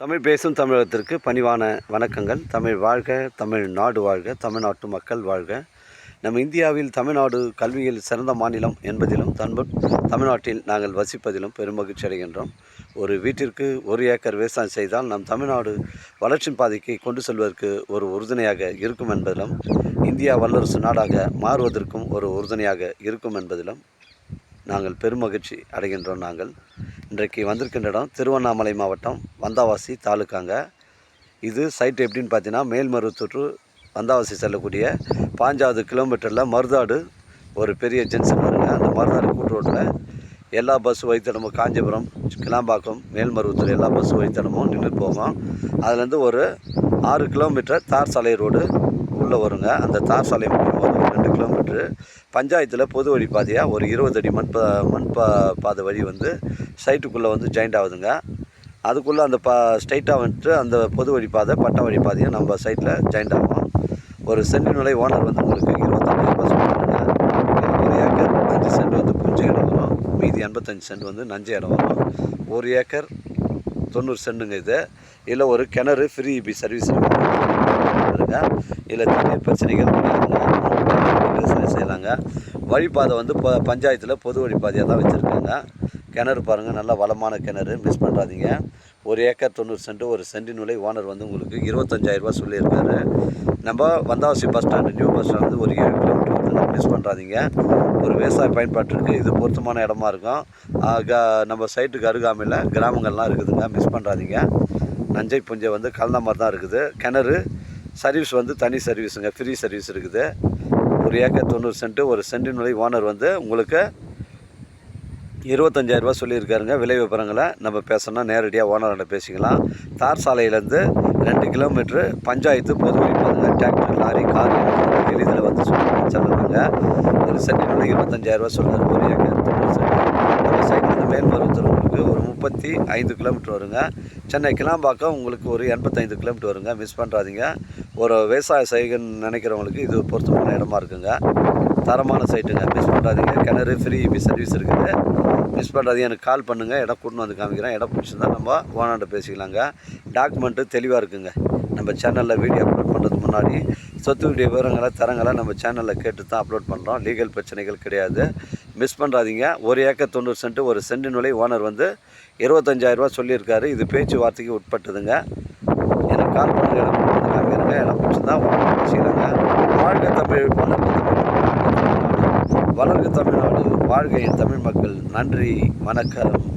தமிழ் பேசும் தமிழகத்திற்கு பணிவான வணக்கங்கள். தமிழ் வாழ்க தமிழ் நாடு வாழ்க தமிழ்நாட்டு மக்கள் வாழ்க. நம் இந்தியாவில் தமிழ்நாடு கல்வியில் சிறந்த மாநிலம் என்பதிலும் தன்பு தமிழ்நாட்டில் நாங்கள் வசிப்பதிலும் பெருமகிழ்ச்சி அடைகின்றோம். ஒரு வீட்டிற்கு ஒரு ஏக்கர் விவசாயம் செய்தால் நம் தமிழ்நாடு வளர்ச்சியின் பாதைக்கு கொண்டு செல்வதற்கு ஒரு உறுதுணையாக இருக்கும் என்பதிலும் இந்தியா வல்லரசு நாடாக மாறுவதற்கும் ஒரு உறுதுணையாக இருக்கும் என்பதிலும் நாங்கள் பெருமகிழ்ச்சி அடைகின்றோம் நாங்கள். இன்றைக்கு வந்திருக்கின்ற இடம் திருவண்ணாமலை மாவட்டம் வந்தாவாசி தாலுக்காங்க. இது சைட் எப்படின்னு பார்த்தீங்கன்னா மேல்மருவத்தூர் வந்தாவாசி செல்லக்கூடிய பாஞ்சாவது கிலோமீட்டரில் மருதாடு ஒரு பெரிய ஜென்சன் வருங்க அந்த மருதாடு கூட்டு ரோட்டில் எல்லா பஸ் வைத்தடமும் காஞ்சிபுரம் கிளாம்பாக்கம் மேல்மருவத்தூர் எல்லா பஸ் வைத்தடமும் நின்று போகும் அதுலேருந்து ஒரு ஆறு கிலோமீட்டர் தார் சாலை ரோடு உள்ளே வருங்க. அந்த தார் சாலை ஒரு ரெண்டு கிலோமீட்ரு பஞ்சாயத்தில் பொது வழி பாதையாக ஒரு இருபது அடி மண் பா மண் பா பாதை வழி வந்து சைட்டுக்குள்ளே வந்து ஜாயிண்ட் ஆகுதுங்க. அதுக்குள்ளே அந்த பா ஸ்ட்ரைட்டாக வந்துட்டு அந்த பொது வழி பாதை பட்டா வழி பாதையும் நம்ம சைட்டில் ஜாயிண்ட் ஆகும் ஒரு சென்ட் நிலை ஓனர் வந்து உங்களுக்கு ரூபாய் சொல்லுவாங்க ஒரு ஏக்கர் அஞ்சு சென்ட் வந்து புஞ்ச இடம் வரும். மீதி எண்பத்தஞ்சு சென்ட் வந்து நஞ்சு இடம் வரும். ஒரு ஏக்கர் தொண்ணூறு சென்ட்டுங்க இது. இல்லை ஒரு கிணறு ஃப்ரீ இபி சர்வீஸ் இருக்குங்க இதில் தண்ணீர் பிரச்சனைகள் விவசாயம் செய்யலாங்க. வழிபாதை வந்து ப பஞ்சாயத்தில் பொது வழிபாதையாக தான் வச்சுருக்காங்க. கிணறு பாருங்கள் நல்ல வளமான கிணறு மிஸ் பண்ணுறாதீங்க ஒரு ஏக்கர் தொண்ணூறு சென்ட் ஒரு சென்டின் விலை ஓனர் வந்து உங்களுக்கு இருபத்தஞ்சாயிரரூபா சொல்லியிருக்காரு. நம்ம Vandavasi bus stand new bus stand வந்து ஒரு ஏழு கிலோமீட்டர் மிஸ் பண்ணுறாதீங்க ஒரு விவசாய பயன்பாட்டிற்கு இது பொருத்தமான இடமா இருக்கும். நம்ம சைட்டுக்கு அருகாமையில் கிராமங்கள்லாம் இருக்குதுங்க மிஸ் பண்ணுறாதீங்க நஞ்சை புஞ்சை வந்து கலந்த மாதிரி தான் இருக்குது. கிணறு சர்வீஸ் வந்து தனி சர்வீஸுங்க ஃப்ரீ சர்வீஸ் இருக்குது. ஒரு ஏக்கர் தொண்ணூறு சென்ட்டு ஒரு சென்டின் விலை ஓனர் வந்து உங்களுக்கு இருபத்தஞ்சாயிரரூபா சொல்லியிருக்காருங்க. விலை விவரங்களை நம்ம பேசணும்னா நேரடியாக ஓனர்கிட்ட பேசிக்கலாம். தார் சாலையிலேருந்து ரெண்டு கிலோமீட்ரு பஞ்சாயத்து பொது வழி டிராக்டர் லாரி கார் எளிதில் வந்து சொல்லி ஒரு சென்டினுடைய இருபத்தஞ்சாயிரரூபா சொல்லுறாரு ஒரு ஏக்கர் தொண்ணூறு சென்ட். நம்ம சைட்லேருந்து உங்களுக்கு ஒரு முப்பத்தி ஐந்து கிலோமீட்டர் வருங்க. சென்னை கிளாம்பாக்கம் உங்களுக்கு ஒரு எண்பத்தைந்து கிலோமீட்டர் வருங்க. மிஸ் பண்ணுறாதீங்க ஒரு விவசாய சைகன்னு நினைக்கிறவங்களுக்கு இது பொருத்தமான இடமா இருக்குங்க. தரமான சைட்டுங்க. மிஸ் பண்ணுறாதீங்க கிணறு ஃப்ரீ இபி சர்வீஸ் இருக்குது. மிஸ் பண்ணுறாதீங்க எனக்கு கால் பண்ணுங்கள் இடம் கூட்டின்னு வந்து காமிக்கிறேன். இடம் பிடிச்சிருந்தா நம்ம ஓனர்கிட்ட பேசிக்கலாங்க. டாக்குமெண்ட்டு தெளிவாக இருக்குங்க. நம்ம சேனலில் வீடியோ அப்லோட் பண்ணுறதுக்கு முன்னாடி சொத்துடைய விவரங்களை தரங்களை நம்ம சேனலில் கேட்டு தான் அப்லோட் பண்ணுறோம் லீகல் பிரச்சனைகள் கிடையாது. மிஸ் பண்ணுறாதீங்க ஒரு ஏக்கர் தொண்ணூறு சென்ட் ஒரு சென்ட்டு விலை ஓனர் வந்து இருபத்தஞ்சாயிரரூபா சொல்லியிருக்காரு. இது பேச்சுவார்த்தைக்கு உட்பட்டதுங்க. எனக்கு கால் பண்ணுங்க இடம் கூட்டின்னு வந்து இடம் பிடிச்சிருந்தா ஓனாண்ட வாழ்க தமிழ் வளர்க தமிழ்நாடு வளர்க தமிழ்நாடு தமிழ் மக்கள். நன்றி வணக்கம்.